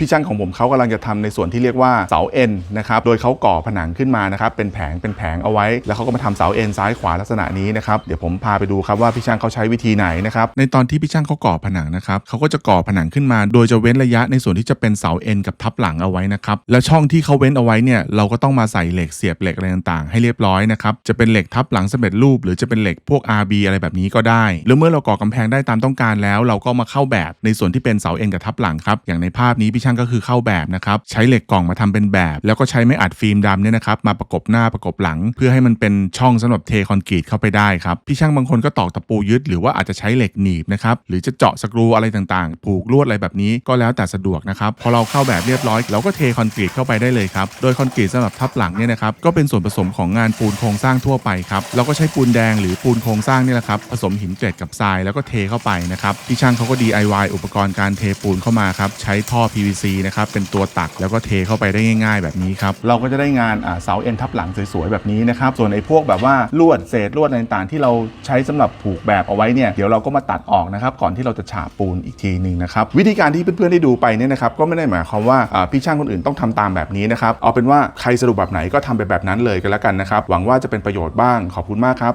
พี่ช่างของผมเขากำลังจะทำในส่วนที่เรียกว่าเสาเอ็นนะครับ โดยเขาก่อผนังขึ้นมานะครับ เป็นแผงเป็นแผงเอาไว้ แล้วเขาก็มาทำเสาเอ็นซ้ายขวาลักษณะนี้นะครับ เดี๋ยวผมพาไปดูครับว่าพี่ช่างเขาใช้วิธีไหนนะครับ ในตอนที่พี่ช่างเขาก่อผนังนะครับเขาก็จะก่อผนังขึ้นมา โดยจะเว้นระยะในส่วนที่จะเป็นเสาเอ็นกับทับหลังเอาไว้นะครับ แล้วช่องที่เขาเว้นเอาไว้เนี่ยเราก็ต้องมาใส่เหล็กเสียบเหล็กอะไรต่างๆ ให้เรียบร้อยนะครับ จะเป็นเหล็กทับหลังสำเร็จรูป หรือจะเป็นเหล็กพวก RB อะไรแบบนี้ก็ได้แล้วเมื่อเราก่อกำแพงได้ตามต้องการแล้ว เราก็มาเข้าแบบในส่วนที่เป็นเสาเอ็นกับทับหลังครับอย่างในภาพนี้พี่ช่างก็คือเข้าแบบนะครับใช้เหล็กกล่องมาทำเป็นแบบ แล้วก็ใช้ไม้อัดฟิล์มดำเนี่ยนะครับมาประกบหน้าประกบหลัง เพื่อให้มันเป็นช่องสำหรับเทคอนกรีตเข้าไปได้ครับพี่ช่างบางคนก็ตอกตะปูยึดหรือว่าอาจจะใช้เหล็กหนีบนะครับหรือจะเจาะสกรูอะไรต่างๆ ผูกลวดอะไรแบบนี้ก็แล้วแต่สะดวกนะครับพอเราเข้าแบบเรียบร้อยเราก็เทคอนกรีตเข้าไปได้เลยครับโดยคอนกรีตสำหรับทับหลังเนี่ยนะครับก็เป็นส่วนผสมของงานปูนโครงสร้างทั่วไปครับเราก็ใช้ปูนแดงหรือปูนโครงสร้างนี่แหละครับผสมหินเกล็ดกับทรายแล้วก็เทเข้าไปนะครับพี่ช่างเขาก็ DIY อุปกรณ์การเทปูนเข้ามาครับใช้ท่อ PVC นะครับเป็นตัวตักแล้วก็เทเข้าไปได้ง่ายๆ แบบนี้ครับเราก็จะได้งานเสาเอ็นทับหลังสวยๆแบบนี้นะครับส่วนไอ้พวกแบบว่าลวดเศษลวดอะไรต่างๆ ที่เราใช้สำหรับผูกแบบเอาไว้เนี่ยเดี๋ยวเราก็มาตัดออกนะครับก่อนที่เราจะฉาบปูนอีกทีหนึ่งนะครับวิธีการที่เพื่อนๆได้ดูไปเนี่ยนะครับก็ไม่ได้หมายความว่าพี่ช่างคนอื่นต้องทำตามแบบนี้นะครับเอาเป็นว่าใครสะดวกแบบไหนก็ทำไปแบบนั้นเลยก็แล้วกันนะครับหวังว่าจะเป็นประโยชน์บ้างขอบคุณมากครับ